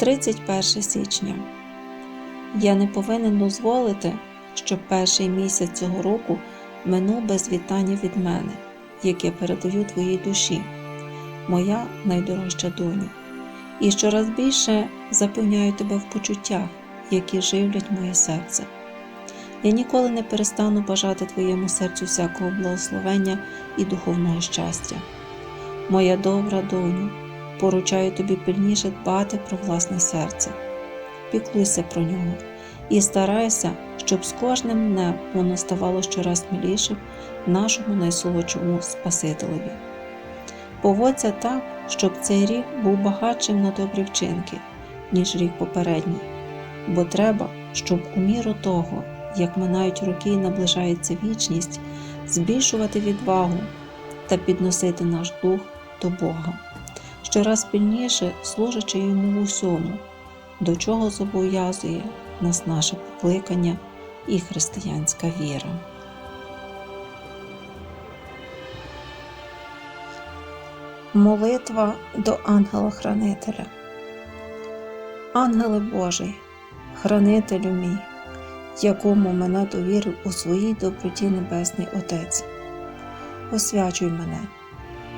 31 січня. Я не повинен дозволити, щоб перший місяць цього року минув без вітання від мене, яке передаю твоїй душі, моя найдорожча доню. І щораз більше запевняю тебе в почуттях, які живлять моє серце. Я ніколи не перестану бажати твоєму серцю всякого благословення і духовного щастя. Моя добра доню, поручаю тобі пильніше дбати про власне серце, піклуйся про нього і старайся, щоб з кожним днем воно ставало щораз милішим нашому найсолодшому Спасителеві. Поводься так, щоб цей рік був багатшим на добрі вчинки, ніж рік попередній, бо треба, щоб у міру того, як минають роки і наближається вічність, збільшувати відвагу та підносити наш дух до Бога, щораз пильніше служачи йому усьому, до чого зобов'язує нас наше покликання і християнська віра. Молитва до ангела-хранителя. Ангеле Божий, хранителю мій, якому мене довірив у своїй доброті Небесний Отець. Освячуй мене,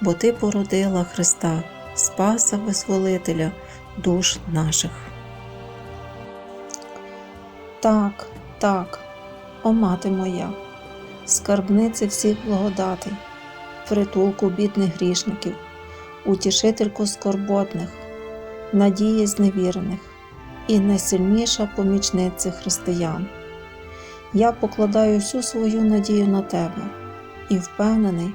бо Ти породила Христа, Спаса Визволителя душ наших. Так, так, о мати моя скарбниці всіх благодатей, притулку бідних грішників, утішительку скорботних, надії зневірених і найсильніша помічниця християн. Я покладаю всю свою надію на тебе і впевнений,